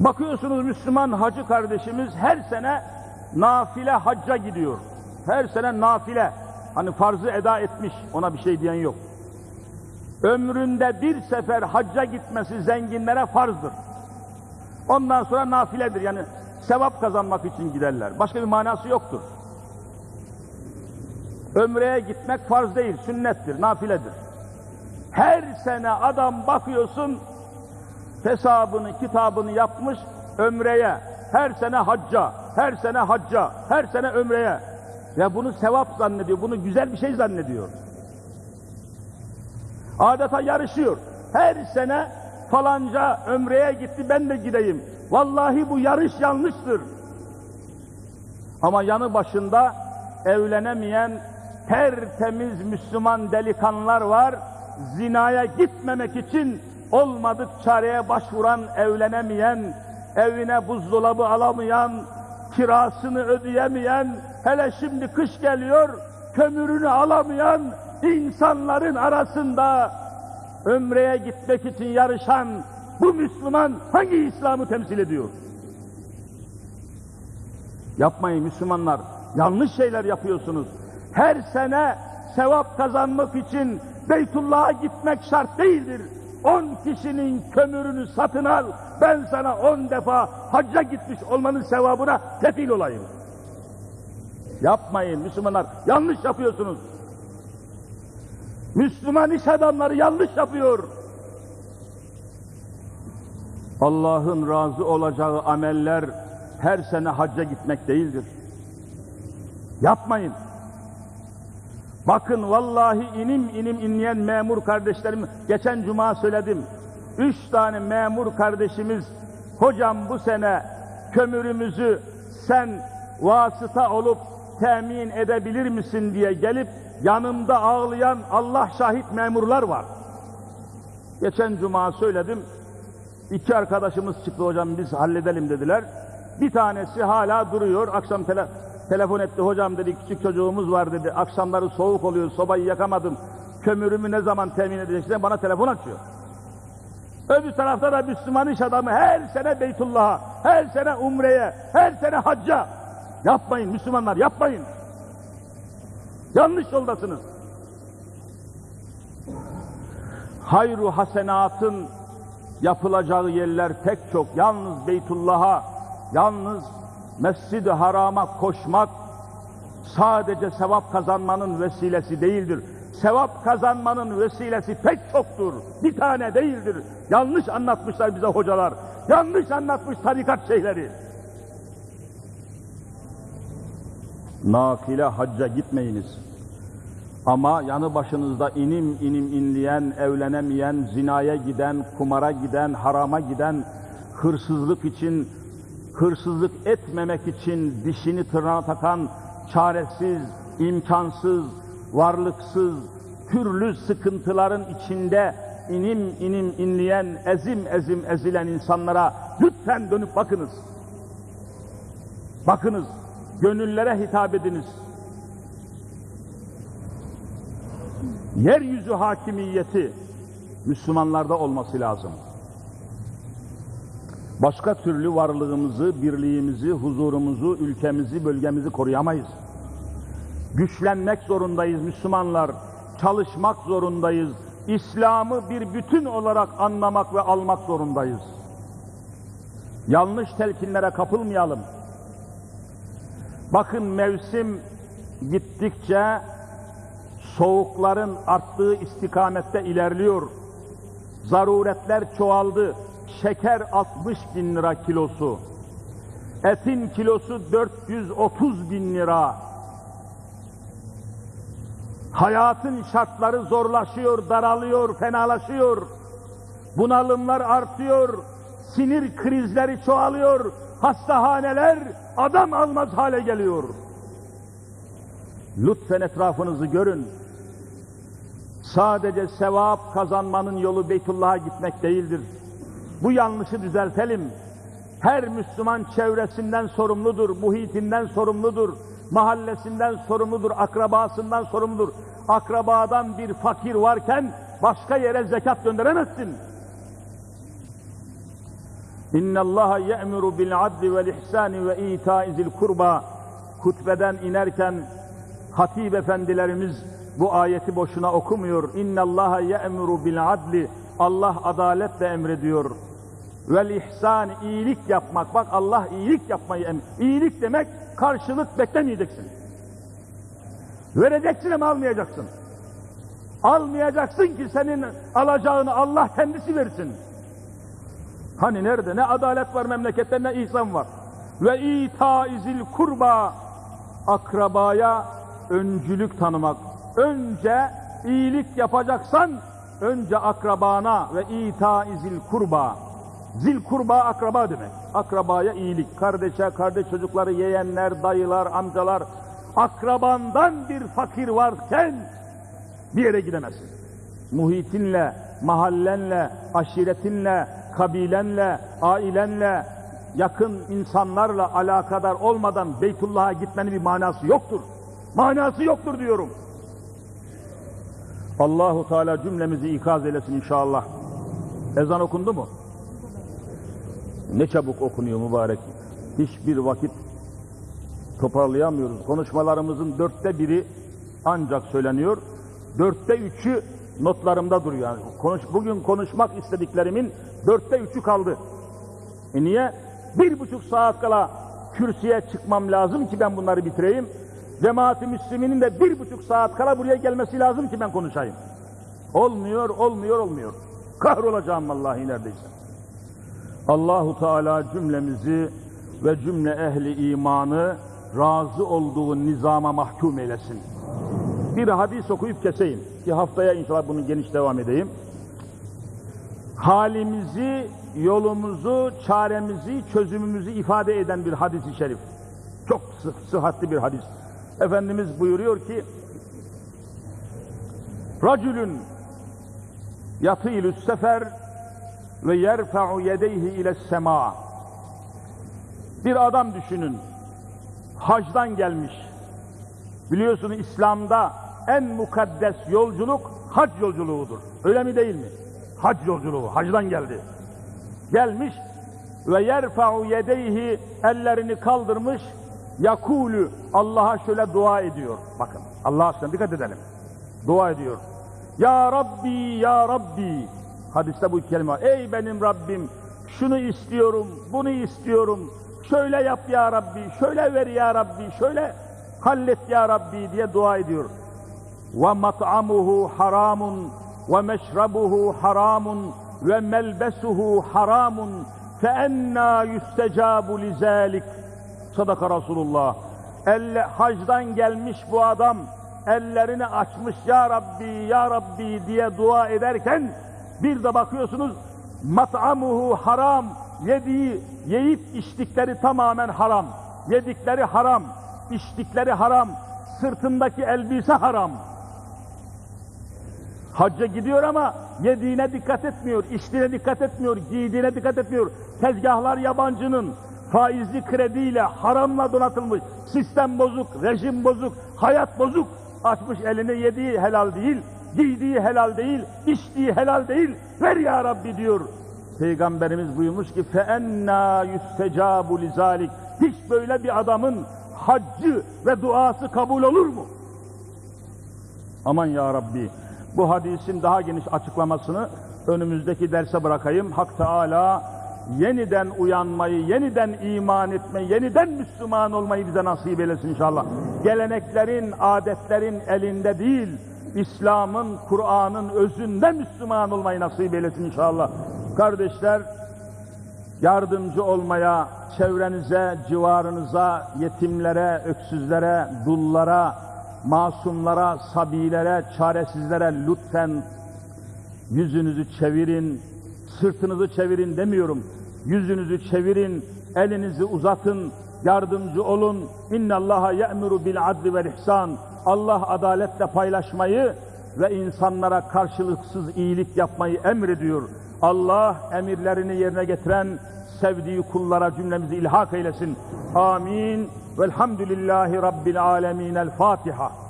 Bakıyorsunuz Müslüman hacı kardeşimiz her sene nafile hacca gidiyor. Her sene nafile. Hani farzı eda etmiş, ona bir şey diyen yok. Ömründe bir sefer hacca gitmesi zenginlere farzdır. Ondan sonra nafiledir. Yani sevap kazanmak için giderler. Başka bir manası yoktur. Ömreye gitmek farz değil, sünnettir, nafiledir. Her sene adam bakıyorsun, hesabını, kitabını yapmış ömreye, her sene hacca, her sene hacca, her sene ömreye. Ya bunu sevap zannediyor, bunu güzel bir şey zannediyor. Adeta yarışıyor. Her sene falanca ömreye gitti, ben de gideyim. Vallahi bu yarış yanlıştır. Ama yanı başında evlenemeyen tertemiz Müslüman delikanlılar var. Zinaya gitmemek için olmadık çareye başvuran, evlenemeyen, evine buzdolabı alamayan, kirasını ödeyemeyen, hele şimdi kış geliyor, kömürünü alamayan insanların arasında ömreye gitmek için yarışan bu Müslüman hangi İslam'ı temsil ediyor? Yapmayın Müslümanlar, yanlış şeyler yapıyorsunuz. Her sene sevap kazanmak için Beytullah'a gitmek şart değildir. On kişinin kömürünü satın al, ben sana on defa hacca gitmiş olmanın sevabına kefil olayım. Yapmayın Müslümanlar, yanlış yapıyorsunuz. Müslüman iş adamları yanlış yapıyor. Allah'ın razı olacağı ameller her sene hacca gitmek değildir. Yapmayın. Bakın vallahi inim inim inleyen memur kardeşlerim, geçen cuma söyledim. Üç tane memur kardeşimiz, hocam bu sene kömürümüzü sen vasıta olup temin edebilir misin diye gelip yanımda ağlayan Allah şahit memurlar var. Geçen cuma söyledim, iki arkadaşımız çıktı hocam biz halledelim dediler. Bir tanesi hala duruyor, akşam tele, telefon etti hocam dedi küçük çocuğumuz var dedi, akşamları soğuk oluyor sobayı yakamadım, kömürümü ne zaman temin edeceksin bana telefon açıyor. Öbür tarafta da Müslüman iş adamı her sene Beytullah'a, her sene Umre'ye, her sene hacca. Yapmayın Müslümanlar yapmayın. Yanlış yoldasınız. Hayru hasenatın yapılacağı yerler pek çok. Yalnız Beytullah'a, yalnız Mescid-i Haram'a koşmak sadece sevap kazanmanın vesilesi değildir. Sevap kazanmanın vesilesi pek çoktur. Bir tane değildir. Yanlış anlatmışlar bize hocalar. Yanlış anlatmış tarikat şeyleri. Nafile hacca gitmeyiniz. Ama yanı başınızda inim inim inleyen, evlenemeyen, zinaya giden, kumara giden, harama giden, hırsızlık için, hırsızlık etmemek için dişini tırnağa takan, çaresiz, imkansız, varlıksız, türlü sıkıntıların içinde inim inim inleyen, ezim ezim ezilen insanlara lütfen dönüp bakınız. Bakınız, gönüllere hitap ediniz. Yeryüzü hakimiyeti Müslümanlarda olması lazım. Başka türlü varlığımızı, birliğimizi, huzurumuzu, ülkemizi, bölgemizi koruyamayız. Güçlenmek zorundayız Müslümanlar, çalışmak zorundayız. İslam'ı bir bütün olarak anlamak ve almak zorundayız. Yanlış telkinlere kapılmayalım. Bakın mevsim gittikçe soğukların arttığı istikamette ilerliyor. Zaruretler çoğaldı. Şeker 60 bin lira kilosu. Etin kilosu 430 bin lira. Hayatın şartları zorlaşıyor, daralıyor, fenalaşıyor. Bunalımlar artıyor, sinir krizleri çoğalıyor, hastahaneler adam almaz hale geliyor. Lütfen etrafınızı görün. Sadece sevap kazanmanın yolu Beytullah'a gitmek değildir. Bu yanlışı düzeltelim. Her Müslüman çevresinden sorumludur, muhitinden sorumludur, mahallesinden sorumludur, akrabasından sorumludur. Akrabadan bir fakir varken başka yere zekat gönderemezsin. İnna Allah ye'muru bil adli vel ihsani ve ita'izil kurba. Hutbeden inerken hatip efendilerimiz bu ayeti boşuna okumuyor. İnna Allah ye'muru bil adli. Allah adaletle emrediyor. Vel ihsan iyilik yapmak. Bak Allah iyilik yapmayı em. İyilik demek karşılık beklemeyeceksin. Vereceksin ama almayacaksın. Almayacaksın ki senin alacağını Allah kendisi versin. Hani nerede? Ne adalet var memlekette ne ihsan var. Ve itaizil kurba akrabaya öncülük tanımak. Önce iyilik yapacaksan önce akrabana ve itaizil kurba. Zil kurba akraba demek. Akrabaya iyilik. Kardeşe, kardeş çocukları, yeğenler, dayılar, amcalar. Akrabandan bir fakir varken bir yere gidemezsin. Muhitinle, mahallenle, aşiretinle, kabilenle, ailenle, yakın insanlarla alakadar olmadan Beytullah'a gitmenin bir manası yoktur. Manası yoktur diyorum. Allahu Teala cümlemizi ikaz eylesin inşallah. Ezan okundu mu? Ne çabuk okunuyor mübarek. Hiçbir vakit toparlayamıyoruz. Konuşmalarımızın dörtte biri ancak söyleniyor. Dörtte üçü notlarımda duruyor. Yani konuş, bugün konuşmak istediklerimin dörtte üçü kaldı. E niye? Bir buçuk saat kala kürsüye çıkmam lazım ki ben bunları bitireyim. Cemaat-i Müslümin'in de bir buçuk saat kala buraya gelmesi lazım ki ben konuşayım. Olmuyor, olmuyor, olmuyor. Kahrolacağım vallahi neredeyse. Allahu Teala cümlemizi ve cümle ehli imanı razı olduğu nizama mahkum eylesin. Bir hadis okuyup keseyim ki haftaya inşallah bunu geniş devam edeyim. Halimizi, yolumuzu, çaremizi, çözümümüzü ifade eden bir hadis-i şerif. Çok sı sıhhatli bir hadis. Efendimiz buyuruyor ki Racülün yatîlü sefer ve yerfa'u yedeyhi ile sema. Bir adam düşünün. Hacdan gelmiş. Biliyorsunuz İslam'da en mukaddes yolculuk hac yolculuğudur. Öyle mi değil mi? Hac yolculuğu. Hacdan geldi. Gelmiş ve yerfa'u yedeyhi ellerini kaldırmış yakulü Allah'a şöyle dua ediyor. Bakın Allah aşkına dikkat edelim. Dua ediyor. Ya Rabbi, Ya Rabbi. Hadiste bu kelime var. Ey benim Rabbim, şunu istiyorum, bunu istiyorum. Şöyle yap ya Rabbi, şöyle ver ya Rabbi, şöyle hallet ya Rabbi diye dua ediyor. Ve mat'amuhu haramun ve meşrabuhu haramun ve melbesuhu haramun fe enna yüstecabu lizalik. Sadaka Resulullah. Elle, hacdan gelmiş bu adam ellerini açmış ya Rabbi ya Rabbi diye dua ederken bir de bakıyorsunuz mat'amuhu haram. Yediği yiyip içtikleri tamamen haram. Yedikleri haram içtikleri haram. Sırtındaki elbise haram. Hacca gidiyor ama yediğine dikkat etmiyor içtiğine dikkat etmiyor giydiğine dikkat etmiyor. Tezgahlar yabancının faizli krediyle haramla donatılmış. Sistem bozuk rejim bozuk hayat bozuk. Açmış elini yediği helal değil, giydiği helal değil, içtiği helal değil, ver ya Rabbi diyor. Peygamberimiz buyurmuş ki فَاَنَّا يُسْتَجَابُ لِذَٰلِكِ Hiç böyle bir adamın haccı ve duası kabul olur mu? Aman ya Rabbi, bu hadisin daha geniş açıklamasını önümüzdeki derse bırakayım. Hak Teala yeniden uyanmayı, yeniden iman etmeyi, yeniden Müslüman olmayı bize nasip eylesin inşallah. Geleneklerin, adetlerin elinde değil, İslam'ın, Kur'an'ın özünde Müslüman olmayı nasip eylesin inşallah. Kardeşler, yardımcı olmaya, çevrenize, civarınıza, yetimlere, öksüzlere, dullara, masumlara, sabilere, çaresizlere lütfen yüzünüzü çevirin, sırtınızı çevirin demiyorum. Yüzünüzü çevirin, elinizi uzatın, yardımcı olun. İnna Allaha ye'muru bil adli vel ihsan. Allah adaletle paylaşmayı ve insanlara karşılıksız iyilik yapmayı emrediyor. Allah emirlerini yerine getiren sevdiği kullara cümlemizi ilhak eylesin. Amin. Velhamdülillahi Rabbil alemin. El Fatiha.